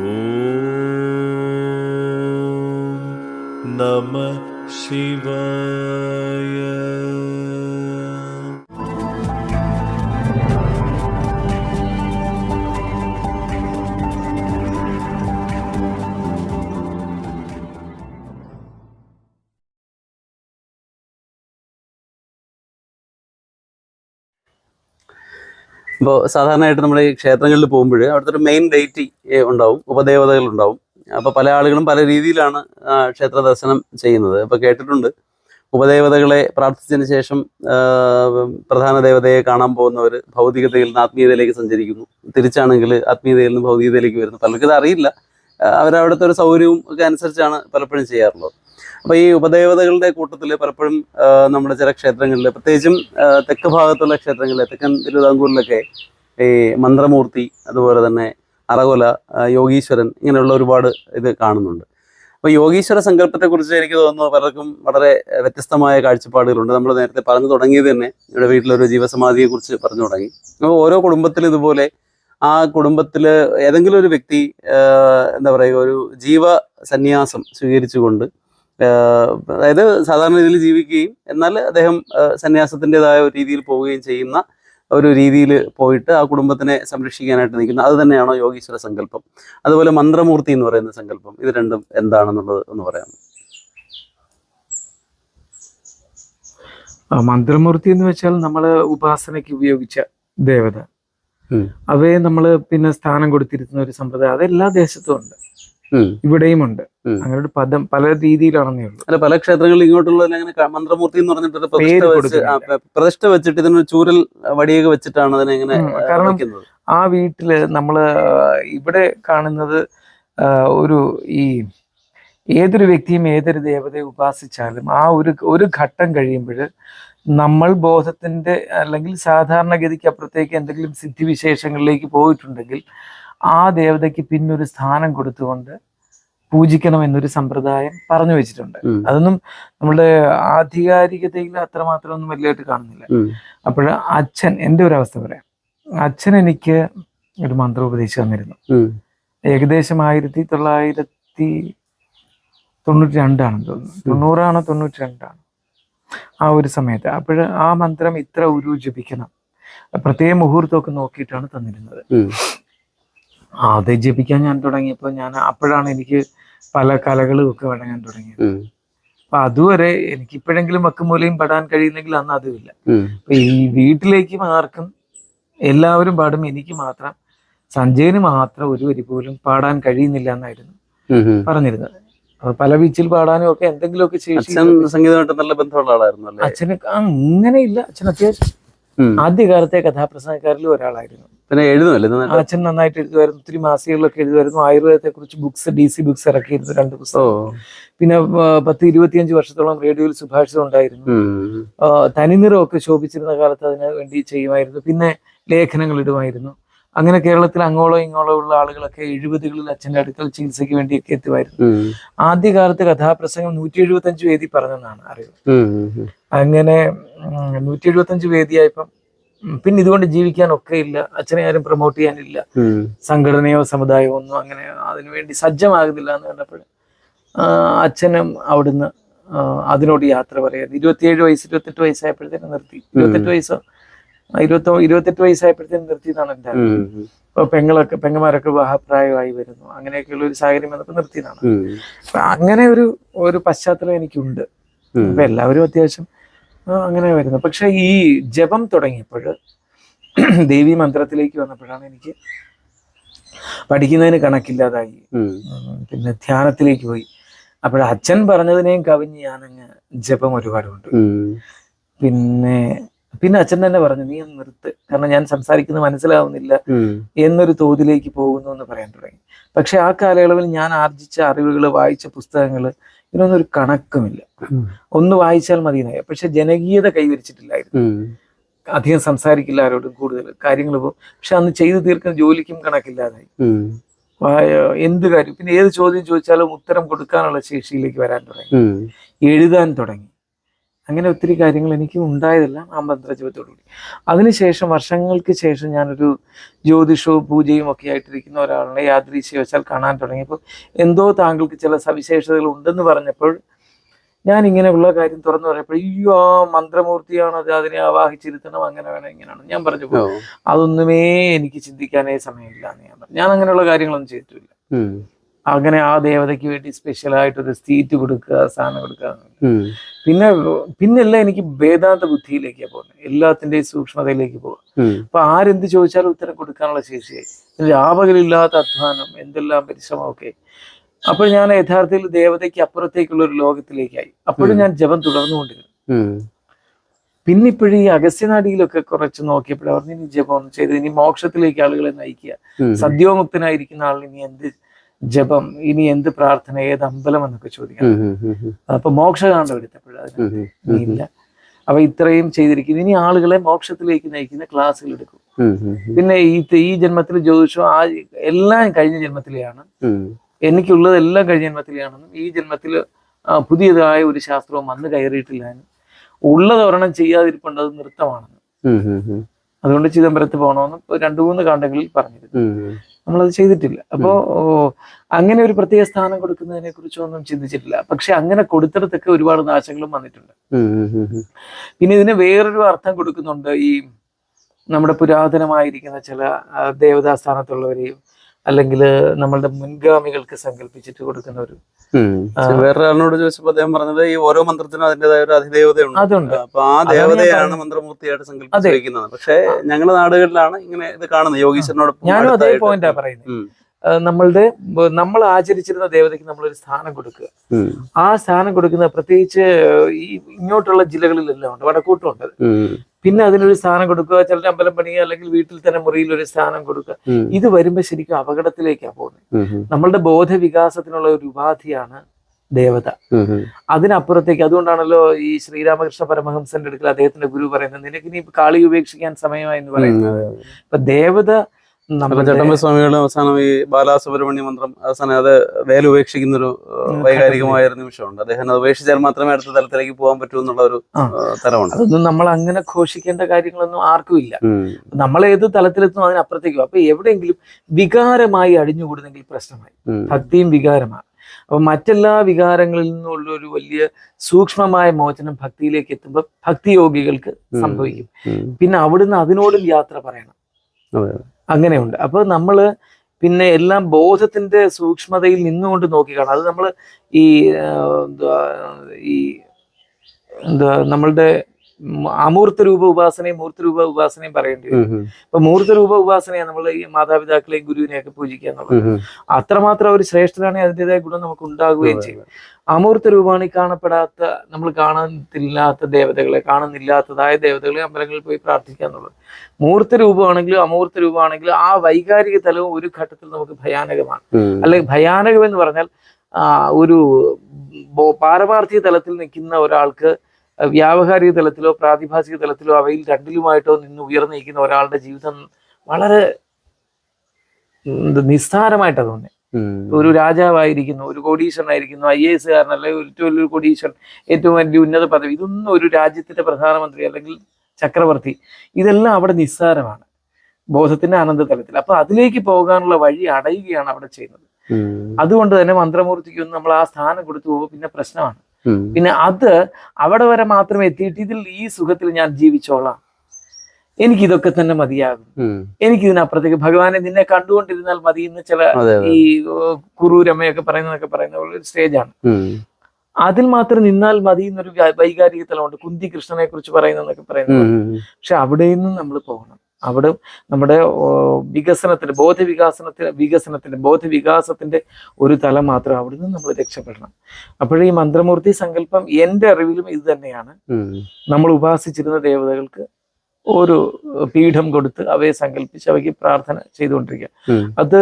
ॐ नमः शिवाय ഇപ്പോൾ സാധാരണയായിട്ട് നമ്മൾ ഈ ക്ഷേത്രങ്ങളിൽ പോകുമ്പോൾ അവിടുത്തെ ഒരു മെയിൻ ഡേറ്റി ഉണ്ടാവും. ഉപദേവതകൾ ഉണ്ടാവും. അപ്പോൾ പല ആളുകളും പല രീതിയിലാണ് ക്ഷേത്ര ദർശനം ചെയ്യുന്നത്. അപ്പോൾ കേട്ടിട്ടുണ്ട്. ഉപദേവതകളെ പ്രാർത്ഥിച്ചതിന് ശേഷം പ്രധാന ദേവതയെ കാണാൻ പോകുന്നവർ ഭൗതികതയിൽ നിന്ന് ആത്മീയതയിലേക്ക് സഞ്ചരിക്കുന്നു. തിരിച്ചാണെങ്കിൽ ആത്മീയതയിൽ നിന്ന് ഭൗതികതയിലേക്ക് വരുന്നു. പലർക്കും അറിയില്ല. അവരവിടുത്തെ ഒരു സൗകര്യവും ഒക്കെ അനുസരിച്ചാണ് പലപ്പോഴും ചെയ്യാറുള്ളത്. അപ്പോൾ ഈ ഉപദേവതകളുടെ കൂട്ടത്തിൽ പലപ്പോഴും നമ്മുടെ ചില ക്ഷേത്രങ്ങളിൽ പ്രത്യേകിച്ചും തെക്ക് ഭാഗത്തുള്ള ക്ഷേത്രങ്ങളിൽ തെക്കൻ തിരുവിതാംകൂറിലൊക്കെ ഈ മന്ത്രമൂർത്തി അതുപോലെ തന്നെ അറകൊല യോഗീശ്വരൻ ഇങ്ങനെയുള്ള ഒരുപാട് ഇത് കാണുന്നുണ്ട്. അപ്പോൾ യോഗീശ്വര സങ്കല്പത്തെക്കുറിച്ച് എനിക്ക് തോന്നുന്നു പലർക്കും വളരെ വ്യത്യസ്തമായ കാഴ്ചപ്പാടുകളുണ്ട്. നമ്മൾ നേരത്തെ പറഞ്ഞു തുടങ്ങിയത് തന്നെ ഇവിടെ വീട്ടിലൊരു ജീവസമാധിയെക്കുറിച്ച് പറഞ്ഞു തുടങ്ങി. അപ്പോൾ ഓരോ കുടുംബത്തിലും ഇതുപോലെ ആ കുടുംബത്തിൽ ഏതെങ്കിലും ഒരു വ്യക്തി എന്താ പറയുക ഒരു ജീവ സന്യാസം സ്വീകരിച്ചുകൊണ്ട് അതായത് സാധാരണ രീതിയിൽ ജീവിക്കുകയും എന്നാൽ അദ്ദേഹം സന്യാസത്തിന്റെതായ ഒരു രീതിയിൽ പോവുകയും ചെയ്യുന്ന ഒരു രീതിയിൽ പോയിട്ട് ആ കുടുംബത്തിനെ സംരക്ഷിക്കാനായിട്ട് നിൽക്കുന്നത് അത് തന്നെയാണോ യോഗീശ്വര സങ്കല്പം അതുപോലെ മന്ത്രമൂർത്തി എന്ന് പറയുന്ന സങ്കല്പം ഇത് രണ്ടും എന്താണെന്നുള്ളത് എന്ന് പറയാം മന്ത്രമൂർത്തി എന്ന് വെച്ചാൽ നമ്മൾ ഉപാസനയ്ക്ക് ഉപയോഗിച്ച ദേവത. അവയെ നമ്മൾ പിന്നെ സ്ഥാനം കൊടുത്തിരിക്കുന്ന ഒരു സമ്പ്രദായം അതെല്ലാ ദേശത്തും ഉണ്ട്. ഇവിടെയും ഉണ്ട് അങ്ങനെ ഒരു പദം പല രീതിയിലാണെന്നേ ഉള്ളൂ. അല്ല പല ക്ഷേത്രങ്ങളിൽ ഇങ്ങോട്ടുള്ള അങ്ങനെ മന്ത്രമൂർത്തി എന്ന് പറഞ്ഞിട്ട് പ്രതിഷ്ഠ വെച്ചിട്ട് ഇതിനൊരു ചൂരൽ വടിയൊക്കെ വെച്ചിട്ടാണ് അതിനെങ്ങനെ കാരണം ആ വീട്ടിൽ നമ്മൾ ഇവിടെ കാണുന്നത് ഒരു ഈ ഏതൊരു വ്യക്തിയും ഏതൊരു ദേവതയെ ഉപാസിച്ചാലും ആ ഒരു ഒരു ഘട്ടം കഴിയുമ്പോൾ നമ്മൾ ബോധത്തിന്റെ അല്ലെങ്കിൽ സാധാരണഗതിക്ക് അപ്പുറത്തേക്ക് എന്തെങ്കിലും സിദ്ധിവിശേഷങ്ങളിലേക്ക് പോയിട്ടുണ്ടെങ്കിൽ ആ ദേവതയ്ക്ക് പിന്നൊരു സ്ഥാനം കൊടുത്തുകൊണ്ട് പൂജിക്കണം എന്നൊരു സമ്പ്രദായം പറഞ്ഞു വെച്ചിട്ടുണ്ട്. അതൊന്നും നമ്മുടെ ആധികാരികതയിൽ അത്രമാത്രം ഒന്നും വലിയതായിട്ട് കാണുന്നില്ല. അപ്പോൾ അച്ഛൻ എന്റെ ഒരു അവസ്ഥ പറയാം. അച്ഛൻ എനിക്ക് ഒരു മന്ത്രം ഉപദേശിച്ചു തന്നിരുന്നു. ഏകദേശം ആയിരത്തി തൊള്ളായിരത്തി തൊണ്ണൂറ്റി രണ്ടാണെന്ന് തോന്നുന്നു തൊണ്ണൂറാണോ തൊണ്ണൂറ്റി രണ്ടാണ് ആ ഒരു സമയത്ത്. അപ്പോൾ ആ മന്ത്രം ഇത്ര ഉരു ജപിക്കണം പ്രത്യേക മുഹൂർത്തമൊക്കെ നോക്കിയിട്ടാണ് തന്നിരുന്നത്. അത് ജപിക്കാൻ ഞാൻ തുടങ്ങിയപ്പോൾ ഞാൻ അപ്പോഴാണ് എനിക്ക് പല കലകളും ഒക്കെ വഴങ്ങാൻ തുടങ്ങിയത്. അപ്പൊ അതുവരെ എനിക്ക് ഇപ്പോഴെങ്കിലും വക്കുമൂലയും പാടാൻ കഴിയുന്നെങ്കിൽ അന്ന് അതുമില്ല. അപ്പൊ ഈ വീട്ടിലേക്കും ആർക്കും എല്ലാവരും പാടും എനിക്ക് മാത്രം സഞ്ജയന് മാത്രം ഒരു വരി പോലും പാടാൻ കഴിയുന്നില്ല എന്നായിരുന്നു. പറഞ്ഞിരുന്നത് പല ബീച്ചിൽ പാടാനും ഒക്കെ എന്തെങ്കിലുമൊക്കെ ചെയ്യും സംഗീതമായിട്ട് നല്ല ബന്ധമുള്ള ആളായിരുന്നു അല്ലേ അച്ഛന് അങ്ങനെയില്ല അച്ഛൻ അത്യാവശ്യം. ആദ്യകാലത്തെ കഥാപ്രസംഗക്കാരിൽ ഒരാളായിരുന്നു. പിന്നെ എഴുതുമല്ലേ അച്ഛൻ നന്നായിട്ട് എഴുതുമായിരുന്നു ഒത്തിരി മാസികകളിലൊക്കെ എഴുതുമായിരുന്നു ആയുർവേദത്തെ കുറിച്ച് ബുക്സ് ഡി സി ബുക്സ് ഇറക്കിയിരുന്നു രണ്ട് പുസ്തകം. പിന്നെ പത്ത് ഇരുപത്തിയഞ്ച് വർഷത്തോളം റേഡിയോയിൽ സുഭാഷിതം ഉണ്ടായിരുന്നു. തനിനിറമൊക്കെ ശോഭിച്ചിരുന്ന കാലത്ത് അതിന് വേണ്ടി ചെയ്യുമായിരുന്നു. പിന്നെ ലേഖനങ്ങൾ ഇടുമായിരുന്നു അങ്ങനെ കേരളത്തിൽ അങ്ങോളോ ഇങ്ങോളോ ഉള്ള ആളുകളൊക്കെ എഴുപതുകളിൽ അച്ഛന്റെ അടുക്കൽ ചികിത്സയ്ക്ക് വേണ്ടിയൊക്കെ എത്തുമായിരുന്നു. ആദ്യകാലത്ത് കഥാപ്രസംഗം നൂറ്റി എഴുപത്തി അഞ്ച് വേദി പറഞ്ഞെന്നാണ് അറിവ്. ഉം. അങ്ങനെ നൂറ്റി എഴുപത്തഞ്ച് വേദിയായപ്പം പിന്നെ ഇതുകൊണ്ട് ജീവിക്കാൻ ഒക്കെ ഇല്ല. അച്ഛനെ ആരും പ്രൊമോട്ട് ചെയ്യാനില്ല. സംഘടനയോ സമുദായമോ ഒന്നും അങ്ങനെ അതിനുവേണ്ടി സജ്ജമാകുന്നില്ല എന്ന് കണ്ടപ്പോൾ അച്ഛനും അവിടുന്ന് അതിനോട് യാത്ര പറയാതെ ഇരുപത്തിയേഴ് വയസ്സ് ഇരുപത്തെട്ട് വയസ്സായപ്പോഴത്തേനും നിർത്തി. ഇരുപത്തെട്ട് വയസ്സോ ഇരുപത്തോ ഇരുപത്തെട്ട് വയസ്സായപ്പോഴത്തേനും നിർത്തിയതാണ് എന്റെ. ഉം. ഇപ്പൊ പെങ്ങളൊക്കെ പെങ്ങമാരൊക്കെ വിവാഹപ്രായമായി വരുന്നു. അങ്ങനെയൊക്കെയുള്ള ഒരു സാഹചര്യം വന്നപ്പോൾ നിർത്തിയതാണ്. അങ്ങനെ ഒരു ഒരു പശ്ചാത്തലം എനിക്കുണ്ട്. അപ്പൊ എല്ലാവരും അത്യാവശ്യം അങ്ങനെ വരുന്നു പക്ഷെ ഈ ജപം തുടങ്ങിയപ്പോൾ ദേവി മന്ത്രത്തിലേക്ക് വന്നപ്പോഴാണ് എനിക്ക് പഠിക്കുന്നതിന് കണക്കില്ലാതായി. പിന്നെ ധ്യാനത്തിലേക്ക് പോയി. അപ്പോൾ അച്ഛൻ പറഞ്ഞതിനെയും കവിഞ്ഞ് ഞാനങ്ങ് ജപം ഒരുപാടുണ്ട്. പിന്നെ പിന്നെ അച്ഛൻ തന്നെ പറഞ്ഞു നീ ഒന്ന് നിർത്ത്. കാരണം ഞാൻ സംസാരിക്കുന്നത് മനസ്സിലാവുന്നില്ല എന്നൊരു തോതിലേക്ക് പോകുന്നു എന്ന് പറയാൻ തുടങ്ങി. പക്ഷെ ആ കാലയളവിൽ ഞാൻ ആർജിച്ച അറിവുകൾ വായിച്ച പുസ്തകങ്ങൾ ഇതിനൊന്നും ഒരു കണക്കുമില്ല. ഒന്ന് വായിച്ചാൽ മതി എന്നായി പക്ഷെ ജനകീയത കൈവരിച്ചിട്ടില്ലായിരുന്നു. അധികം സംസാരിക്കില്ല ആരോടും കൂടുതൽ കാര്യങ്ങൾ പോകും പക്ഷെ അന്ന് ചെയ്തു തീർക്കുന്ന ജോലിക്കും കണക്കില്ലാതായി. എന്ത് കാര്യം? പിന്നെ ഏത് ചോദ്യം ചോദിച്ചാലും ഉത്തരം കൊടുക്കാനുള്ള ശേഷിയിലേക്ക് വരാൻ തുടങ്ങി. എഴുതാൻ തുടങ്ങി. അങ്ങനെ ഒത്തിരി കാര്യങ്ങൾ എനിക്ക് ഉണ്ടായതെല്ലാം ആ മന്ത്രജപത്തോടുകൂടി. അതിനുശേഷം വർഷങ്ങൾക്ക് ശേഷം ഞാനൊരു ജ്യോതിഷവും പൂജയും ഒക്കെ ആയിട്ടിരിക്കുന്ന ഒരാളിനെ യാദൃശ്യവശാൽ കാണാൻ തുടങ്ങിയപ്പോൾ എന്തോ താങ്കൾക്ക് ചില സവിശേഷതകൾ ഉണ്ടെന്ന് പറഞ്ഞപ്പോൾ ഞാൻ ഇങ്ങനെയുള്ള കാര്യം തുറന്നു പറഞ്ഞപ്പോൾ അയ്യോ ആ മന്ത്രമൂർത്തിയാണ് അത് അതിനെ ആവാഹിച്ചിരുത്തണം അങ്ങനെ വേണം ഇങ്ങനെയാണ് ഞാൻ പറഞ്ഞു ഓ. അതൊന്നുമേ എനിക്ക് ചിന്തിക്കാനേ സമയമില്ല എന്ന് ഞാൻ പറഞ്ഞു. ഞാൻ അങ്ങനെയുള്ള കാര്യങ്ങളൊന്നും ചെയ്തിട്ടില്ല. അങ്ങനെ ആ ദേവതയ്ക്ക് വേണ്ടി സ്പെഷ്യലായിട്ടൊരു സീറ്റ് കൊടുക്കുക സാധനം കൊടുക്കുക. പിന്നെ പിന്നെല്ലാം എനിക്ക് വേദാന്ത ബുദ്ധിയിലേക്കാണ് പോകുന്നത്. എല്ലാത്തിന്റെയും സൂക്ഷ്മതയിലേക്ക് പോകുക. അപ്പൊ ആരെന്ത് ചോദിച്ചാലും ഉത്തരം കൊടുക്കാനുള്ള ശേഷിയായി രാപകലില്ലാത്ത അധ്വാനം എന്തെല്ലാം പരിശ്രമമൊക്കെ. അപ്പോൾ ഞാൻ യഥാർത്ഥത്തിൽ ദേവതയ്ക്ക് അപ്പുറത്തേക്കുള്ള ഒരു ലോകത്തിലേക്കായി. അപ്പോഴും ഞാൻ ജപം തുടർന്നുകൊണ്ടിരുന്നു. പിന്നെ ഇപ്പോഴും ഈ അഗസ്ത്യനാടിയിലൊക്കെ കുറച്ച് നോക്കിയപ്പോഴും അവർ ഇനി ജപം ചെയ്ത് ഇനി മോക്ഷത്തിലേക്ക് ആളുകളെ നയിക്കുക. സദ്യോമുക്തനായിരിക്കുന്ന ആളിന് ഇനി എന്ത് ജപം ഇനി എന്ത് പ്രാർത്ഥന ഏത് അമ്പലം എന്നൊക്കെ ചോദിക്കണം. അപ്പൊ മോക്ഷകാന്ഡം എടുത്തപ്പോഴും അതിന്. ഇല്ല അപ്പൊ ഇത്രയും ചെയ്തിരിക്കുന്നു ഇനി ആളുകളെ മോക്ഷത്തിലേക്ക് നയിക്കുന്ന ക്ലാസ്സുകൾ എടുക്കും. പിന്നെ ഈ ഈ ജന്മത്തിൽ ജ്യോതിഷം ആ എല്ലാം കഴിഞ്ഞ ജന്മത്തിലെയാണ്. എനിക്കുള്ളത് എല്ലാം കഴിഞ്ഞ ജന്മത്തിലെയാണെന്നും ഈ ജന്മത്തിൽ പുതിയതായ ഒരു ശാസ്ത്രവും വന്ന് കയറിയിട്ടില്ല എന്നും ഉള്ളത് ഒരെണ്ണം ചെയ്യാതിരിപ്പുണ്ട് അത് നൃത്തമാണെന്ന്. അതുകൊണ്ട് ചിദംബരത്ത് പോകണമെന്ന് രണ്ടു മൂന്ന് കാണ്ടങ്ങളിൽ പറഞ്ഞിരുന്നു. നമ്മളത് ചെയ്തിട്ടില്ല. അപ്പോ അങ്ങനെ ഒരു പ്രത്യേക സ്ഥാനം കൊടുക്കുന്നതിനെ കുറിച്ചൊന്നും ചിന്തിച്ചിട്ടില്ല. പക്ഷെ അങ്ങനെ കൊടുത്തിടത്തൊക്കെ ഒരുപാട് നാശങ്ങളും വന്നിട്ടുണ്ട്. പിന്നെ ഇതിന് വേറൊരു അർത്ഥം കൊടുക്കുന്നുണ്ട് ഈ നമ്മുടെ പുരാതനമായിരിക്കുന്ന ചില ദേവതാസ്ഥാനത്തുള്ളവരെയും അല്ലെങ്കിൽ നമ്മളുടെ മുൻഗാമികൾക്ക് സങ്കല്പിച്ചിട്ട് കൊടുക്കുന്ന ഒരു. വേറൊരാളിനോട് ചോദിച്ചപ്പോ അദ്ദേഹം പറഞ്ഞത് ഈ ഓരോ മന്ത്രത്തിനും അതിന്റേതായ ഒരു അതിദേവതയുണ്ട് അതുണ്ട് അപ്പൊ ആ ദേവതയാണ്. മന്ത്രമൂർത്തിയായിട്ട് സങ്കല്പിച്ചിരിക്കുന്നത് സങ്കല്പിച്ച് പക്ഷെ ഞങ്ങളുടെ നാടുകളിലാണ് ഇങ്ങനെ ഇത് കാണുന്നത് യോഗീശ്വരനോട് ഞാനും അതേ. പോയിന്റാ പറയുന്നത് നമ്മളുടെ നമ്മൾ ആചരിച്ചിരുന്ന ദേവതയ്ക്ക് നമ്മളൊരു സ്ഥാനം കൊടുക്കുക ആ സ്ഥാനം കൊടുക്കുന്ന പ്രത്യേകിച്ച് ഈ ഇങ്ങോട്ടുള്ള ജില്ലകളിലെല്ലാം ഉണ്ട് വടക്കൂട്ടും ഉണ്ട് അത്. ഉം. പിന്നെ അതിനൊരു സ്ഥാനം കൊടുക്കുക ചിലർ അമ്പലം പണിയുക അല്ലെങ്കിൽ വീട്ടിൽ തന്നെ മുറിയിൽ ഒരു സ്ഥാനം കൊടുക്കുക ഇത് വരുമ്പോൾ ശരിക്കും അപകടത്തിലേക്കാണ് പോകുന്നത്. നമ്മളുടെ ബോധവികാസത്തിനുള്ള ഒരു ഉപാധിയാണ് ദേവത. അതിനപ്പുറത്തേക്ക് അതുകൊണ്ടാണല്ലോ ഈ ശ്രീരാമകൃഷ്ണ പരമഹംസന്റെ അടുക്കൽ അദ്ദേഹത്തിന്റെ ഗുരു പറയുന്നത് നിനക്ക് ഇനി കാളി ഉപേക്ഷിക്കാൻ സമയമായി എന്ന് പറയുന്നത്. ഇപ്പൊ ദേവത സ്വാമികളുടെ അവസാനം ഈ ബാലാസുബ്രഹ്മണ്യ മന്ത്രം അവസാനം അത് വേല ഉപേക്ഷിക്കുന്ന ഒരു വൈകാരികമായ ഒരു നിമിഷമുണ്ട്. അദ്ദേഹം അത് ഉപേക്ഷിച്ചാൽ മാത്രമേ അടുത്ത തലത്തിലേക്ക് പോകാൻ പറ്റൂ എന്നുള്ള ഒരു. തരമുണ്ട്. അതൊന്നും നമ്മൾ അങ്ങനെ ഘോഷിക്കേണ്ട കാര്യങ്ങളൊന്നും ആർക്കും ഇല്ല. നമ്മൾ ഏത് തലത്തിലെത്തും അതിനപ്പുറത്തേക്കും. അപ്പൊ എവിടെയെങ്കിലും വികാരമായി അടിഞ്ഞുകൂടുന്നെങ്കിൽ പ്രശ്നമായി. ഭക്തിയും വികാരമാണ്. അപ്പൊ മറ്റെല്ലാ വികാരങ്ങളിൽ നിന്നുള്ള ഒരു വലിയ സൂക്ഷ്മമായ മോചനം ഭക്തിയിലേക്ക് എത്തുമ്പോൾ ഭക്തിയോഗികൾക്ക് സംഭവിക്കും. പിന്നെ അവിടുന്ന് അതിനോടും യാത്ര പറയണം. അങ്ങനെയുണ്ട്. അപ്പോൾ നമ്മൾ പിന്നെ എല്ലാം ബോധത്തിന്റെ സൂക്ഷ്മതയിൽ നിന്നുകൊണ്ട് നോക്കി കാണാം അത് നമ്മൾ ഈ എന്താ ഈ എന്താ നമ്മളുടെ അമൂർത്ത രൂപ ഉപാസനയും മൂർത്ത രൂപ ഉപാസനയും പറയേണ്ടി വരും അപ്പൊ ഉം. മൂർത്ത രൂപ ഉപാസനയാണ് നമ്മൾ ഈ മാതാപിതാക്കളെയും ഗുരുവിനെയൊക്കെ പൂജിക്കുക എന്നുള്ളത് ഉം. ഉം. അത്രമാത്രം ഒരു ശ്രേഷ്ഠരാണെങ്കിൽ അതിന്റെതായ ഗുണം നമുക്ക് ഉണ്ടാകുകയും ചെയ്യും അമൂർത്ത രൂപമാണ് ഈ കാണപ്പെടാത്ത നമ്മൾ കാണത്തില്ലാത്ത ദേവതകളെ കാണുന്നില്ലാത്തതായ ദേവതകളെ അമ്പലങ്ങളിൽ പോയി പ്രാർത്ഥിക്കുക എന്നുള്ളത് മൂർത്ത രൂപമാണെങ്കിലും അമൂർത്ത രൂപമാണെങ്കിലും ആ വൈകാരിക തലവും ഒരു ഘട്ടത്തിൽ നമുക്ക് ഭയാനകമാണ്. അല്ലെങ്കിൽ ഭയാനകം എന്ന് പറഞ്ഞാൽ ആ, ഒരു പാരമാർത്ഥിക തലത്തിൽ നിൽക്കുന്ന ഒരാൾക്ക് വ്യാവഹാരിക തലത്തിലോ പ്രാതിഭാസിക തലത്തിലോ അവയിൽ രണ്ടിലുമായിട്ടോ നിന്ന് ഉയർന്നു നിൽക്കുന്ന ഒരാളുടെ ജീവിതം വളരെ നിസ്സാരമായിട്ട് നിസ്സാരമായിട്ടാണ് തോന്നുന്നത് ഒരു രാജാവായിരിക്കുന്നു ഒരു കോടീശ്വരനായിരിക്കുന്നു ഐ എ എസ് കാരൻ അല്ലെങ്കിൽ ഏറ്റവും വലിയൊരു കോടീശ്വരൻ ഏറ്റവും വലിയ ഉന്നത പദവി ഇതൊന്നും ഒരു രാജ്യത്തിന്റെ പ്രധാനമന്ത്രി അല്ലെങ്കിൽ ചക്രവർത്തി ഇതെല്ലാം അവിടെ നിസ്സാരമാണ്. ബോധത്തിന്റെ ആനന്ദ തലത്തിൽ. അപ്പൊ അതിലേക്ക് പോകാനുള്ള വഴി അടയുകയാണ് അവിടെ ചെയ്യുന്നത്. അതുകൊണ്ട് തന്നെ മന്ത്രമൂർത്തിക്കൊന്നും നമ്മൾ ആ സ്ഥാനം കൊടുത്തു പോകുമ്പോൾ പിന്നെ പ്രശ്നമാണ്. പിന്നെ അത് അവിടെ വരെ മാത്രമേ എത്തിയിട്ട് ഇതിൽ ഈ സുഖത്തിൽ ഞാൻ ജീവിച്ചോളാം. എനിക്ക് ഇതൊക്കെ തന്നെ മതിയാകും. എനിക്ക് ഇതിനപ്പുറത്തേക്ക് ഭഗവാനെ നിന്നെ കണ്ടുകൊണ്ടിരുന്നാൽ മതി എന്ന് ചില ഈ കുറൂരമ്മയൊക്കെ പറയുന്നതൊക്കെ പറയുന്ന ഒരു സ്റ്റേജാണ്. അതിൽ മാത്രം നിന്നാൽ മതി എന്നൊരു വൈകാരിക തലമുണ്ട്. കുന്തി കൃഷ്ണനെ കുറിച്ച് പറയുന്നതൊക്കെ പറയുന്നത്. പക്ഷെ അവിടെ നിന്നും നമ്മൾ പോകണം. അവിടെ നമ്മുടെ വികസനത്തിന് വികസനത്തിന്റെ ബോധവികാസനത്തിന് വികസനത്തിന്റെ ബോധവികാസത്തിന്റെ ഒരു തലം മാത്രം അവിടെ നിന്ന് നമ്മൾ രക്ഷപ്പെടണം. അപ്പോഴേ ഈ മന്ത്രമൂർത്തി സങ്കല്പം എന്റെ അറിവിലും ഇത് തന്നെയാണ്. നമ്മൾ ഉപാസിച്ചിരുന്ന ദേവതകൾക്ക് ഒരു പീഠം കൊടുത്ത് അവയെ സങ്കല്പിച്ച് അവയ്ക്ക് പ്രാർത്ഥന ചെയ്തുകൊണ്ടിരിക്കുക. അത്